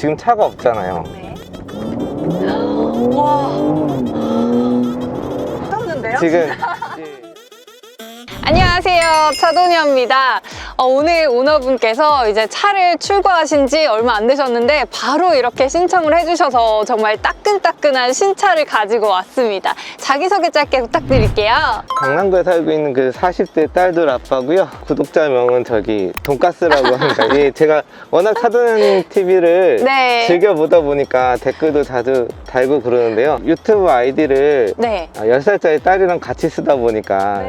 지금 차가 없잖아요. 네. 와. 떴는데요? 지금 안녕하세요. 차도녀입니다. 어, 오늘 오너분께서 이제 차를 출고하신 지 얼마 안 되셨는데 바로 이렇게 신청을 해주셔서 정말 따끈따끈한 신차를 가지고 왔습니다. 자기소개 짧게 부탁드릴게요. 강남구에 살고 있는 그 40대 딸들 아빠고요. 구독자 명은 저기 돈가스라고 합니다. 예, 제가 워낙 차도현 TV를 네. 즐겨 보다 보니까 댓글도 자주 달고 그러는데요. 유튜브 아이디를 네. 10살짜리 딸이랑 같이 쓰다 보니까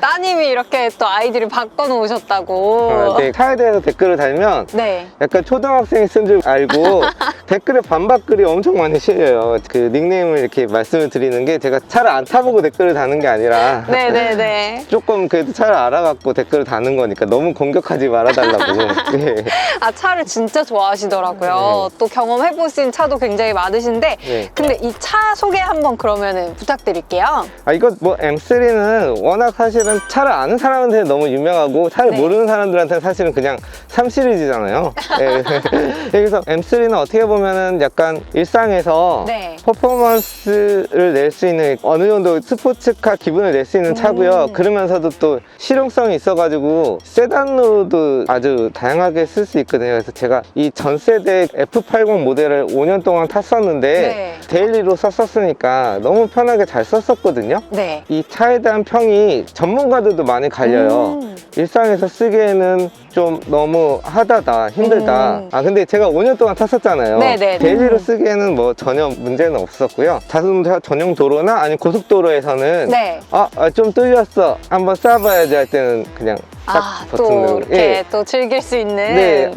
따님이 이렇게 또 아이디를 바꿔놓으셨다고. 어, 네, 차에 대해서 댓글을 달면 네. 약간 초등학생이 쓴 줄 알고 댓글에 반박글이 엄청 많이 실려요. 그 닉네임을 이렇게 말씀을 드리는 게 제가 차를 안 타보고 댓글을 다는 게 아니라 네네네. 조금 그래도 차를 알아갖고 댓글을 다는 거니까 너무 공격하지 말아달라고. 네. 아, 차를 진짜 좋아하시더라고요. 또 경험해보신 차도 굉장히 많으신데. 네. 근데 이 차 소개 한번 그러면은 부탁드릴게요. 아, 이거 뭐 M3는 워낙 사실 은 차를 아는 사람한테 너무 유명하고 차를 네. 모르는 사람들한테는 사실은 그냥 3 시리즈잖아요. 네. 그래서 M3는 어떻게 보면은 약간 일상에서 네. 퍼포먼스를 낼 수 있는 어느 정도 스포츠카 기분을 낼 수 있는 차고요. 음. 그러면서도 또 실용성이 있어가지고 세단으로도 아주 다양하게 쓸 수 있거든요. 그래서 제가 이 전 세대 F80 모델을 5년 동안 탔었는데 네. 데일리로 썼었으니까 너무 편하게 잘 썼었거든요. 네. 이 차에 대한 평이 전문 가들도 많이 갈려요. 음. 일상에서 쓰기에는 좀 너무 하다다, 힘들다. 음. 아, 근데 제가 5년 동안 탔었잖아요. 네네. 데일리로 음. 쓰기에는 뭐 전혀 문제는 없었고요. 자동차 전용 도로나 아니 고속도로에서는 네. 아, 아, 좀 뚫렸어. 한번 쏴봐야지 할 때는 그냥 딱 아, 버튼 또 누르고. 이렇게 예. 또 즐길 수 있는. 네.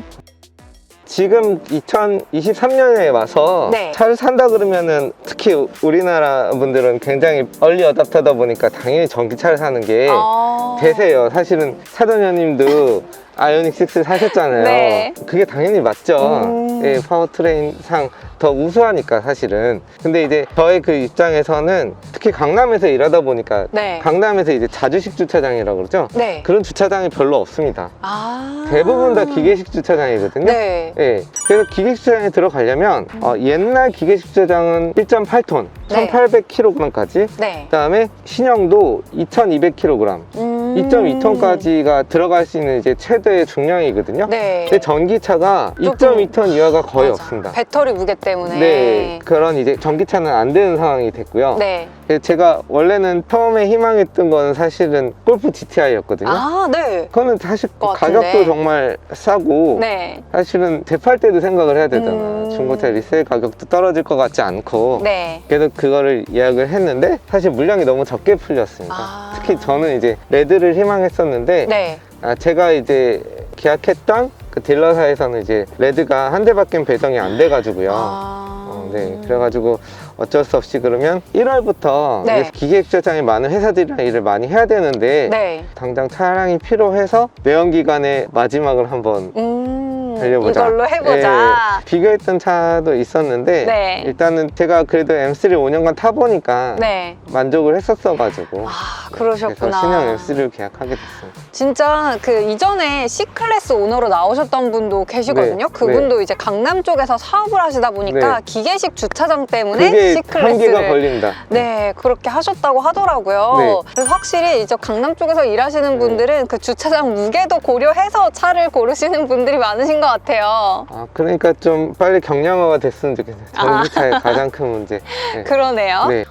지금 2023년에 와서 네. 차를 산다 그러면은 특히 우리나라 분들은 굉장히 얼리 어답터다 보니까 당연히 전기차를 사는 게 어. 대세예요. 사실은 차도녀님도 아이오닉 6 사셨잖아요. 네. 그게 당연히 맞죠. 음. 예, 파워트레인 상 더 우수하니까 사실은. 근데 이제 저의 그 입장에서는 특히 강남에서 일하다 보니까 네. 강남에서 이제 자주식 주차장이라고 그러죠. 네. 그런 주차장이 별로 없습니다. 아. 대부분 다 기계식 주차장이거든요. 네. 예. 그래서 기계식 주차장에 들어가려면 어, 옛날 기계식 주차장은 1.8톤, 네. 1,800kg까지. 네. 그다음에 신형도 2,200kg, 음. 2.2톤까지가 들어갈 수 있는 이제 최대의 중량이거든요. 네. 근데 전기차가 조금- 2.2톤 이하가 거의 맞아. 없습니다. 배터리 무게 때문에. 네, 그런 이제 전기차는 안 되는 상황이 됐고요. 네. 제가 원래는 처음에 희망했던 거는 사실은 골프 GTI였거든요. 아, 네. 그거는 사실. 가격도 정말 싸고 네. 사실은 재팔 때도 생각을 해야 되잖아. 음. 중고차 리세일 가격도 떨어질 것 같지 않고. 네. 그래서 그거를 예약을 했는데 사실 물량이 너무 적게 풀렸습니다. 아. 특히 저는 이제 레드를 희망했었는데 네. 아, 제가 이제 계약했던 그 딜러사에서는 이제 레드가 한 대밖에 배정이 안 돼가지고요. 아. 어, 네, 그래가지고 어쩔 수 없이 그러면 1월부터 네. 기계주차장에 많은 회사들이랑 일을 많이 해야 되는데 네. 당장 차량이 필요해서 내연기관의 마지막을 한번 음. 달려보자. 이걸로 해보자. 예, 비교했던 차도 있었는데 네. 일단은 제가 그래도 M3를 5년간 타보니까 네. 만족을 했었어가지고 아, 그래서 그러셨구나. 신형 M3를 계약하게 됐습니다. 진짜 그 이전에 C클래스 오너로 나오셨던 분도 계시거든요. 네, 그분도 이제 강남 쪽에서 사업을 하시다 보니까 네. 기계식 주차장 때문에 그게 C클래스를 한계가 걸린다. 네, 그렇게 하셨다고 하더라고요. 네. 그래서 확실히 이제 강남 쪽에서 일하시는 네. 분들은 그 주차장 무게도 고려해서 차를 고르시는 분들이 많으신 것 같아요. 아 그러니까 좀 빨리 경량화가 됐으면 좋겠어요. 전기차의 가장 큰 문제. 네. 그러네요. 네.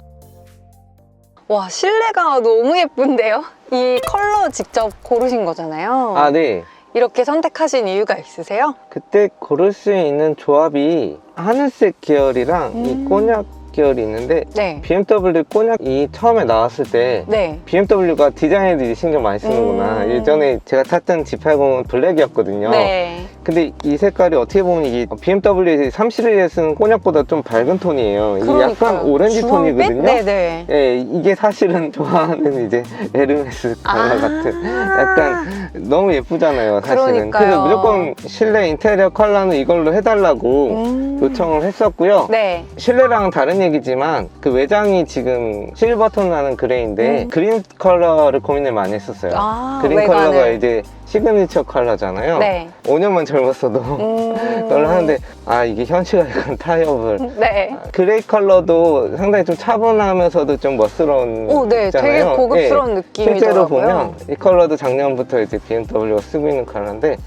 와, 실내가 너무 예쁜데요? 이 컬러 직접 고르신 거잖아요. 아 네. 이렇게 선택하신 이유가 있으세요? 그때 고를 수 있는 조합이 하늘색 계열이랑 음. 이 꼬냑 계열이 있는데 네. BMW 꼬냑이 처음에 나왔을 때 네. BMW가 디자인에도 신경 많이 쓰는구나. 음. 예전에 제가 탔던 G80은 블랙이었거든요. 네. 근데 이 색깔이 어떻게 보면 이게 BMW 3 시리즈에 쓰는 꼬냑보다 좀 밝은 톤이에요. 이게 약간 그러니까요. 오렌지? 톤이거든요. 네네. 예, 이게 사실은 좋아하는 이제 에르메스 컬러 아. 같은 약간 너무 예쁘잖아요, 사실은. 그러니까요. 래서 무조건 실내 인테리어 컬러는 이걸로 해달라고 음. 요청을 했었고요. 네. 실내랑은 다른 얘기지만 그 외장이 지금 실버톤 나는 그레이인데 음. 그린 컬러를 고민을 많이 했었어요. 아, 그린. 컬러가 이제 시그니처 컬러잖아요. 네. 5년만 젊었어도 음. 그걸 하는데 아 이게 현실과 약간 타협을 네. 그레이 컬러도 상당히 좀 차분하면서도 좀 멋스러운 오, 네. 되게 있잖아요. 고급스러운 예. 느낌이더라고요. 실제로 보면 이 컬러도 작년부터 이제 BMW가 쓰고 있는 컬러인데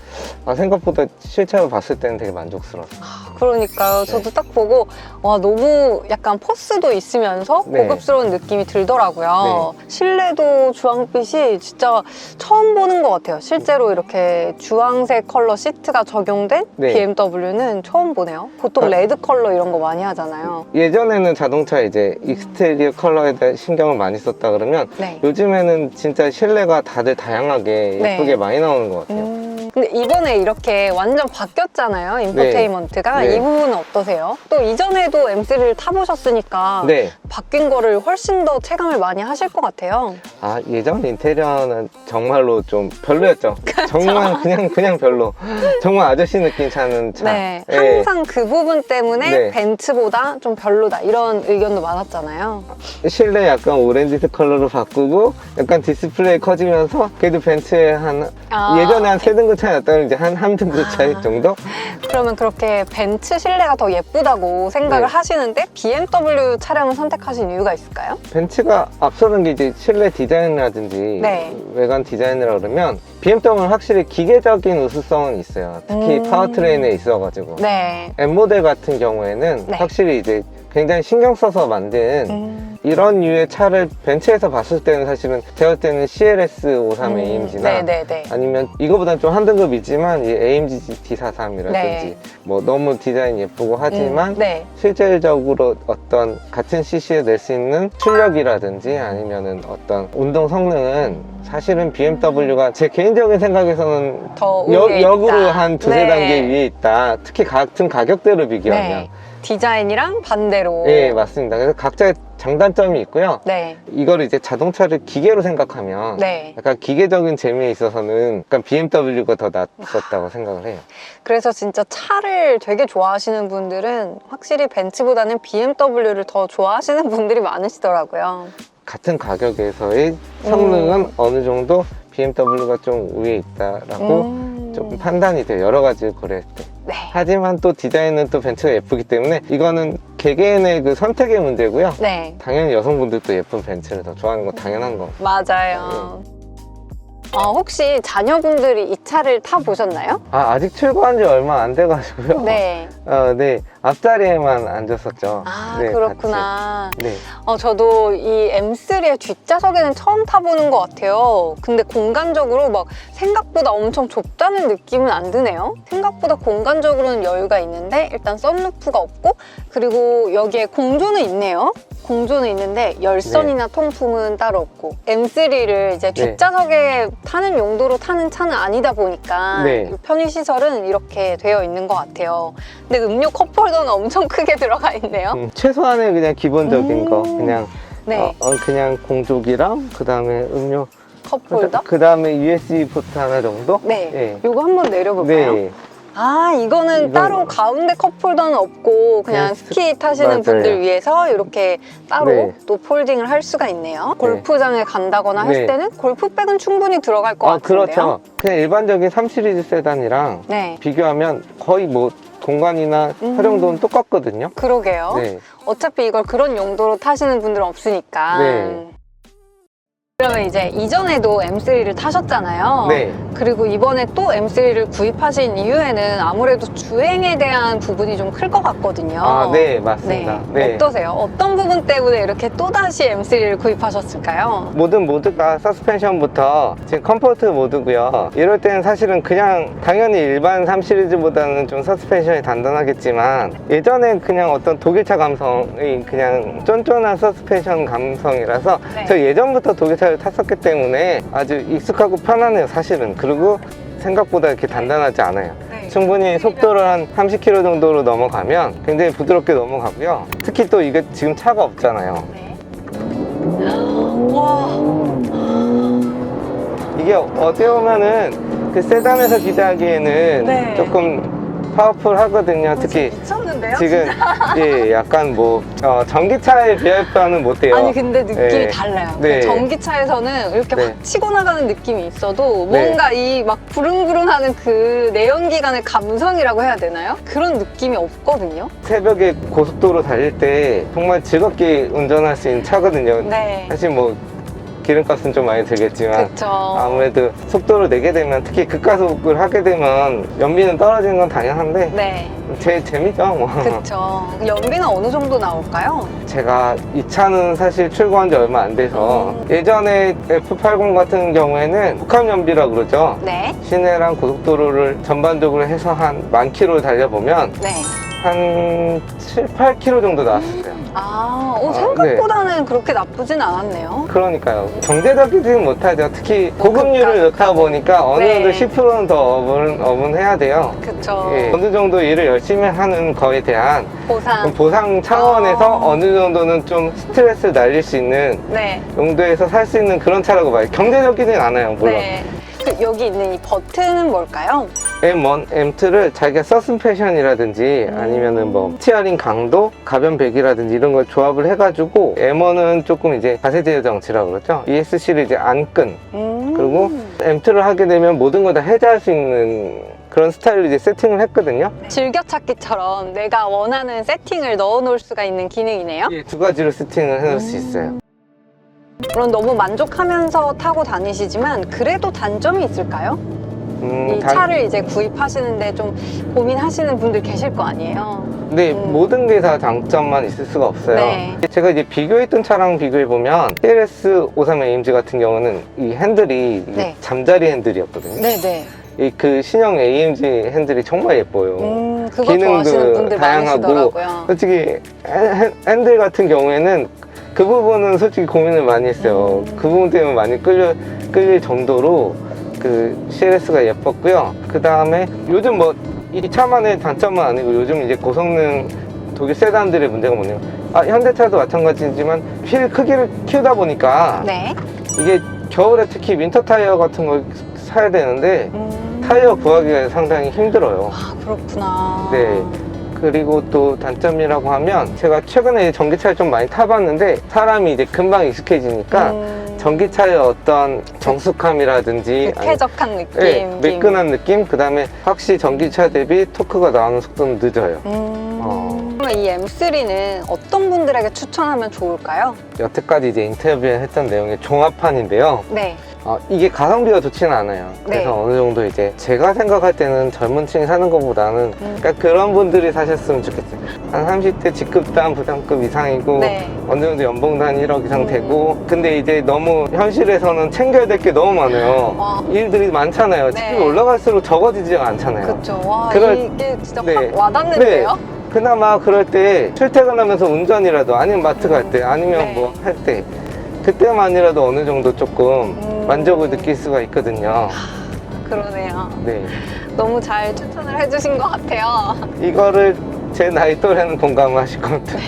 아, 생각보다 실제로 봤을 때는 되게 만족스러웠어요. 그러니까요. 저도 딱 보고 와 너무 약간 포스도 있으면서 네. 고급스러운 느낌이 들더라고요. 실내도 주황빛이 진짜 처음 보는 것 같아요. 실제로 이렇게 주황색 컬러 시트가 적용된 네. BMW는 처음 보네요. 보통 아. 레드 컬러 이런 거 많이 하잖아요. 예전에는 자동차 이제 익스테리어 컬러에 대해 신경을 많이 썼다 그러면 네. 요즘에는 진짜 실내가 다들 다양하게 네. 예쁘게 많이 나오는 것 같아요. 음, 근데 이번에 이렇게 완전 바뀌었잖아요. 인포테인먼트가. 네. 이 부분은 어떠세요? 또 이전에도 M3를 타보셨으니까 네. 바뀐 거를 훨씬 더 체감을 많이 하실 것 같아요. 아 예전 인테리어는 정말로 좀 별로였죠. 정말 그냥 그냥 별로. 정말 아저씨 느낌 차는 차. 네. 예. 항상 그 부분 때문에 네. 벤츠보다 좀 별로다. 이런 의견도 많았잖아요. 실내 약간 오렌지색 컬러로 바꾸고 약간 디스플레이 커지면서 그래도 벤츠에 한 아. 예전에 한 세 등급 차였다면 이제 한 한 등급 차이 아. 정도? 그러면 그렇게 벤츠 실내가 더 예쁘다고 생각을 네. 하시는데 BMW 차량을 선택 하신 이유가 있을까요? 벤츠가 앞서는 게 이제 실내 디자인이라든지 네. 외관 디자인이라 그러면 BMW는 확실히 기계적인 우수성은 있어요. 특히 음. 파워트레인에 있어가지고 네. M 모델 같은 경우에는 네. 확실히 이제 굉장히 신경 써서 만든 음. 이런 류의 차를 벤츠에서 봤을 때는 사실은 제가 볼 때는 CLS 53 AMG나 음. 네네네. 아니면 이거보다는 좀 한 등급이지만 이 AMG D43이라든지 네. 뭐 너무 디자인 예쁘고 하지만 음, 네. 실질적으로 어떤 같은 CC에 낼 수 있는 출력이라든지 아니면은 어떤 운동 성능은 사실은 BMW가 제 개인적인 생각에서는 더 여- 역으로 있다. 한 두세 네. 단계 위에 있다. 특히 같은 가격대로 비교하면. 네. 디자인이랑 반대로. 예, 맞습니다. 그래서 각자의 장단점이 있고요. 네. 이거를 이제 자동차를 기계로 생각하면 네. 약간 기계적인 재미에 있어서는 약간 BMW가 더 낫었다고 생각을 해요. 그래서 진짜 차를 되게 좋아하시는 분들은 확실히 벤츠보다는 BMW를 더 좋아하시는 분들이 많으시더라고요. 같은 가격에서의 성능은 음. 어느 정도 BMW가 좀 위에 있다라고 음. 좀 판단이 돼요. 여러 가지를 고려했을 때. 네. 하지만 또 디자인은 또 벤츠가 예쁘기 때문에 이거는 개개인의 그 선택의 문제고요. 네. 당연히 여성분들도 예쁜 벤츠를 더 좋아하는 건 당연한 거. 맞아요. 어, 혹시 자녀분들이 이 차를 타보셨나요? 아 아직 출고한 지 얼마 안 돼가지고요. 네. 어, 네 앞자리에만 앉았었죠. 아, 네, 그렇구나. 같이. 네. 어, 저도 이 M3의 뒷좌석에는 처음 타보는 것 같아요. 근데 공간적으로 막 생각보다 엄청 좁다는 느낌은 안 드네요. 생각보다 공간적으로는 여유가 있는데 일단 썬루프가 없고 그리고 여기에 공조는 있네요. 공조는 있는데 열선이나 통풍은 따로 없고 M3를 이제 네. 뒷좌석에 타는 용도로 타는 차는 아니다 보니까 네. 이 편의시설은 이렇게 되어 있는 것 같아요. 근데 음료 컵홀더는 엄청 크게 들어가 있네요. 음, 최소한의 그냥 기본적인 음. 거 그냥 네, 어, 어, 그냥 공조기랑 그 다음에 음료 컵홀더. 그 다음에 USB 포트 하나 정도? 네. 네. 요거 한번 내려볼까요? 네. 아, 이거는 이건- 따로 가운데 컵홀더는 없고 그냥 그냥 스키 타시는 맞아요. 분들 위해서 이렇게 따로 네. 또 폴딩을 할 수가 있네요. 골프장에 간다거나 네. 때는 골프백은 충분히 들어갈 것 아, 같은데요. 그렇죠. 그냥 일반적인 3 시리즈 세단이랑 네, 비교하면 거의 뭐 공간이나 음. 활용도는 똑같거든요. 그러게요. 네. 어차피 이걸 그런 용도로 타시는 분들은 없으니까. 네. 그러면 이제 이전에도 M3를 타셨잖아요. 네. 그리고 이번에 또 M3를 구입하신 이유에는 아무래도 주행에 대한 부분이 좀 클 것 같거든요. 아, 네, 네. 맞습니다. 네. 어떠세요? 어떤 부분 때문에 이렇게 또다시 M3를 구입하셨을까요? 모든 모드가 서스펜션부터 지금 컴포트 모드고요. 이럴 때는 사실은 그냥 당연히 일반 3 시리즈보다는 좀 서스펜션이 단단하겠지만 예전에 그냥 어떤 독일차 감성이 그냥 쫀쫀한 서스펜션 감성이라서 네. 저 예전부터 독일차 를 탔었기 때문에 아주 익숙하고 편하네요, 사실은. 그리고 생각보다 이렇게 단단하지 않아요. 네. 충분히 속도를 한 30km 정도로 넘어가면 굉장히 부드럽게 넘어가고요. 특히 또 이게 지금 차가 없잖아요. 네. 와, 이게 어떻게 보면은 그 세단에서 기대하기에는 네. 조금 파워풀 하거든요. 특히 미쳤는데요? 지금 예 약간 뭐 어, 전기차에 비할 바는 못해요. 아니 근데 느낌이 네. 달라요. 네. 전기차에서는 이렇게 네. 확 치고 나가는 느낌이 있어도 네. 뭔가 이막 부릉부릉하는 그 내연기관의 감성이라고 해야 되나요? 그런 느낌이 없거든요. 새벽에 고속도로 달릴 때 정말 즐겁게 운전할 수 있는 차거든요. 네. 사실 뭐 기름값은 좀 많이 들겠지만 그쵸. 아무래도 속도를 내게 되면 특히 급가속을 하게 되면 연비는 떨어지는 건 당연한데 네. 제 재미죠 뭐. 그쵸. 연비는 어느 정도 나올까요? 제가 이 차는 사실 출고한 지 얼마 안 돼서 음. 예전에 F80 같은 경우에는 복합 연비라고 그러죠. 네. 시내랑 고속도로를 전반적으로 해서 한 만 킬로 달려보면 네. 한 7, 8킬로 정도 나왔어요. 아, 어, 아, 생각보다는 그렇게 나쁘진 않았네요. 그러니까요. 경제적이지는 못하죠. 특히 고급류를 그러니까. 넣다 보니까 어느 네. 정도 10%는 더 업은, 업은 해야 돼요. 그쵸. 예, 어느 정도 일을 열심히 하는 거에 대한 보상. 보상 차원에서 아. 어느 정도는 좀 스트레스를 날릴 수 있는 네. 용도에서 살 수 있는 그런 차라고 봐요. 경제적이진 않아요, 물론. 네. 그 여기 있는 이 버튼은 뭘까요? M1, M2를 자기가 서스펜션이라든지 음. 아니면은 뭐 스티어링 강도, 가변 배기라든지 이런 걸 조합을 해가지고 M1은 조금 이제 자세 제어 장치라고 그러죠. ESC를 이제 안 끈 음. 그리고 M2를 하게 되면 모든 걸 다 해제할 수 있는 그런 스타일로 이제 세팅을 했거든요. 즐겨찾기처럼 내가 원하는 세팅을 넣어 놓을 수가 있는 기능이네요. 예, 두 가지로 세팅을 해놓을 수 있어요. 물론 너무 만족하면서 타고 다니시지만 그래도 단점이 있을까요? 음, 이 단- 차를 이제 구입하시는데 좀 고민하시는 분들 계실 거 아니에요. 근데 음. 모든 게 다 장점만 있을 수가 없어요. 네. 제가 이제 비교했던 차랑 비교해 보면 CLS 53 AMG 같은 경우는 이 핸들이 이게 네. 잠자리 핸들이었거든요. 네네. 이 그 신형 AMG 핸들이 정말 예뻐요. 음, 그거 기능도 좋아하시는 분들 다양하고 많으시더라고요. 솔직히 핸- 핸- 핸들 같은 경우에는 그 부분은 솔직히 고민을 많이 했어요. 음. 그 부분 때문에 많이 끌려 끌릴 정도로 그 CLS가 예뻤고요. 그 다음에 요즘 뭐 이 차만의 단점은 아니고 요즘 이제 고성능 독일 세단들의 문제가 뭐냐면 아 현대차도 마찬가지지만 휠 크기를 키우다 보니까 네. 이게 겨울에 특히 윈터 타이어 같은 걸 사야 되는데 음. 타이어 구하기가 상당히 힘들어요. 아, 그렇구나. 네. 그리고 또 단점이라고 하면 제가 최근에 전기차를 좀 많이 타봤는데 사람이 이제 금방 익숙해지니까 음, 전기차의 어떤 정숙함이라든지 아니- 쾌적한 느낌. 네, 매끈한 느낌 그 다음에 확실히 전기차 대비 토크가 나오는 속도는 늦어요 음. 어. 그러면 이 M3는 어떤 분들에게 추천하면 좋을까요? 여태까지 이제 인터뷰에 했던 내용의 종합판인데요 네. 어, 이게 가성비가 좋지는 않아요 그래서 네. 어느 정도 이제 제가 생각할 때는 젊은 층이 사는 것보다는 음. 그러니까 그런 분들이 사셨으면 좋겠어요 한 30대 직급단 부장급 이상이고 네. 어느 정도 연봉도 한 1억 이상 음. 되고 근데 이제 너무 현실에서는 챙겨야 될 게 너무 많아요 와. 일들이 많잖아요 네. 직급이 올라갈수록 적어지지가 않잖아요 그렇죠. 와, 그럴- 이게 진짜 네. 확 와닿는데요? 그나마 그럴 때 출퇴근하면서 운전이라도 아니면 마트 갈 때 아니면 네. 뭐할 때 그때만이라도 어느 정도 조금 음. 만족을 느낄 수가 있거든요 그러네요. 네 너무 잘 추천을 해주신 것 같아요. 이거를 제 나이 또래는 공감하실 겁니다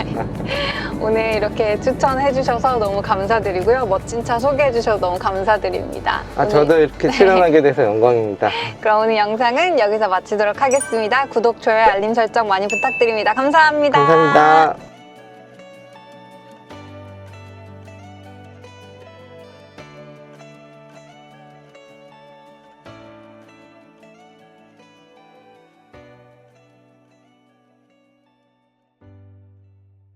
오늘 이렇게 추천해주셔서 너무 감사드리고요. 멋진 차 소개해주셔서 너무 감사드립니다. 아 오늘- 저도 이렇게 출연하게 돼서 영광입니다 그럼 오늘 영상은 여기서 마치도록 하겠습니다. 구독, 좋아요, 알림 설정 많이 부탁드립니다. 감사합니다. 감사합니다